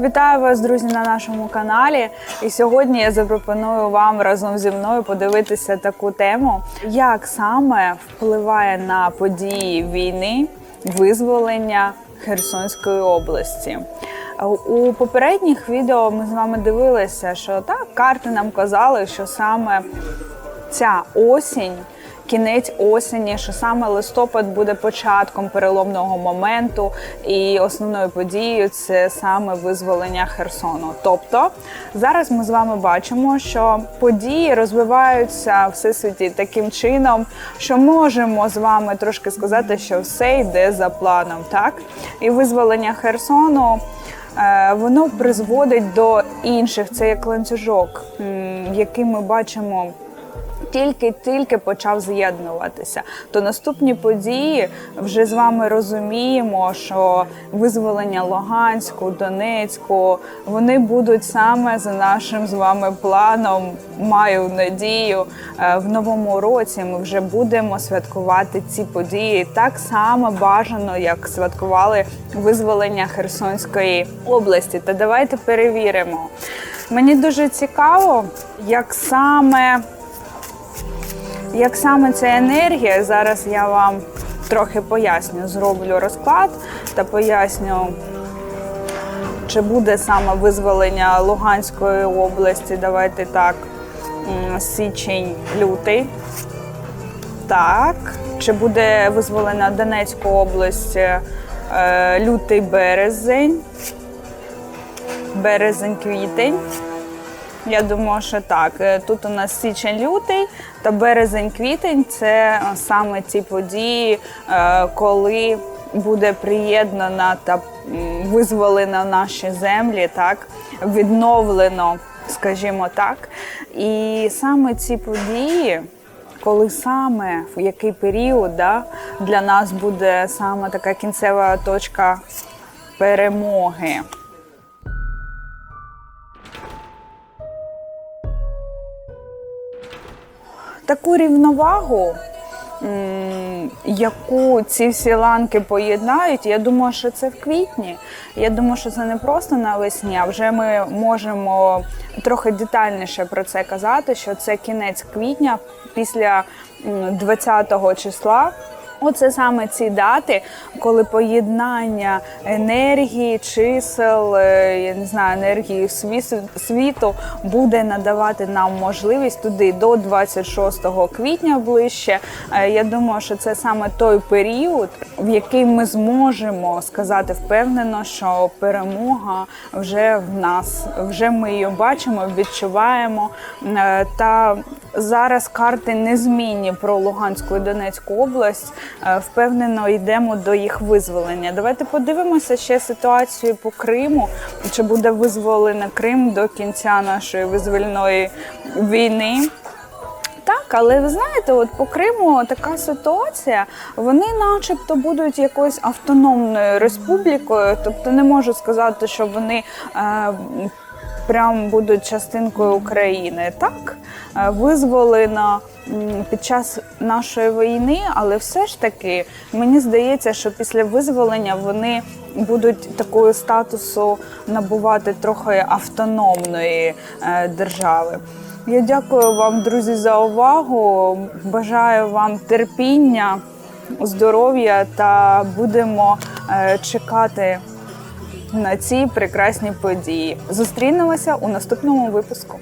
Вітаю вас, друзі, на нашому каналі. І сьогодні я запропоную вам разом зі мною подивитися таку тему, як саме впливає на події війни визволення Херсонської області. У попередніх відео ми з вами дивилися, що так карти нам казали, що саме ця осінь. Кінець осені, що саме листопад буде початком переломного моменту, і основною подією це саме визволення Херсону. Тобто зараз ми з вами бачимо, що події розвиваються в всесвіті таким чином, що можемо з вами трошки сказати, що все йде за планом, так і визволення Херсону. е, Воно призводить до інших, це як ланцюжок, який ми бачимо тільки-тільки почав з'єднуватися. То наступні події вже з вами розуміємо, що визволення Луганську, Донецьку вони будуть саме за нашим з вами планом. Маю надію, е, в новому році ми вже будемо святкувати ці події так само бажано, як святкували визволення Херсонської області. Та давайте перевіримо. Мені дуже цікаво, як саме як саме ця енергія, зараз я вам трохи поясню, зроблю розклад та поясню, чи буде саме визволення Луганської області. Давайте так, січень, лютий. Так. Чи буде визволена Донецька область е, лютий березень, березень, квітень. Я думаю, що так. Е, Тут у нас січень-лютий та березень-квітень це е, саме ті події, е, коли буде приєднана та м, визволено наші землі, так відновлено, скажімо так. І саме ці події. Коли саме в який період да, для нас буде саме така кінцева точка перемоги? Таку рівновагу, яку ці всі ланки поєднають, я думаю, що це в квітні. Я думаю, що це не просто навесні, а вже ми можемо трохи детальніше про це казати, що це кінець квітня після 20 го числа. Оце саме ці дати, коли поєднання енергії, чисел, е, я не знаю, енергії сві- світу буде надавати нам можливість туди до 26 квітня ближче. Е, Я думаю, що це саме той період, в який ми зможемо сказати впевнено, що перемога вже в нас, вже ми її бачимо, відчуваємо. Е, Та зараз карти незмінні про Луганську і Донецьку область. Е, Впевнено, йдемо до їх визволення. Давайте подивимося ще ситуацію по Криму. Чи буде визволений Крим до кінця нашої визвольної війни? Так, але ви знаєте, от по Криму така ситуація. Вони, начебто, будуть якоюсь автономною республікою, тобто не можу сказати, що вони. Е, Прям будуть частинкою України, так визволено під час нашої війни, але все ж таки мені здається, що після визволення вони будуть такого статусу набувати трохи автономної е, держави. Я дякую вам, друзі, за увагу. Бажаю вам терпіння, здоров'я та будемо е, чекати на ці прекрасні події. Зустрінемося у наступному випуску.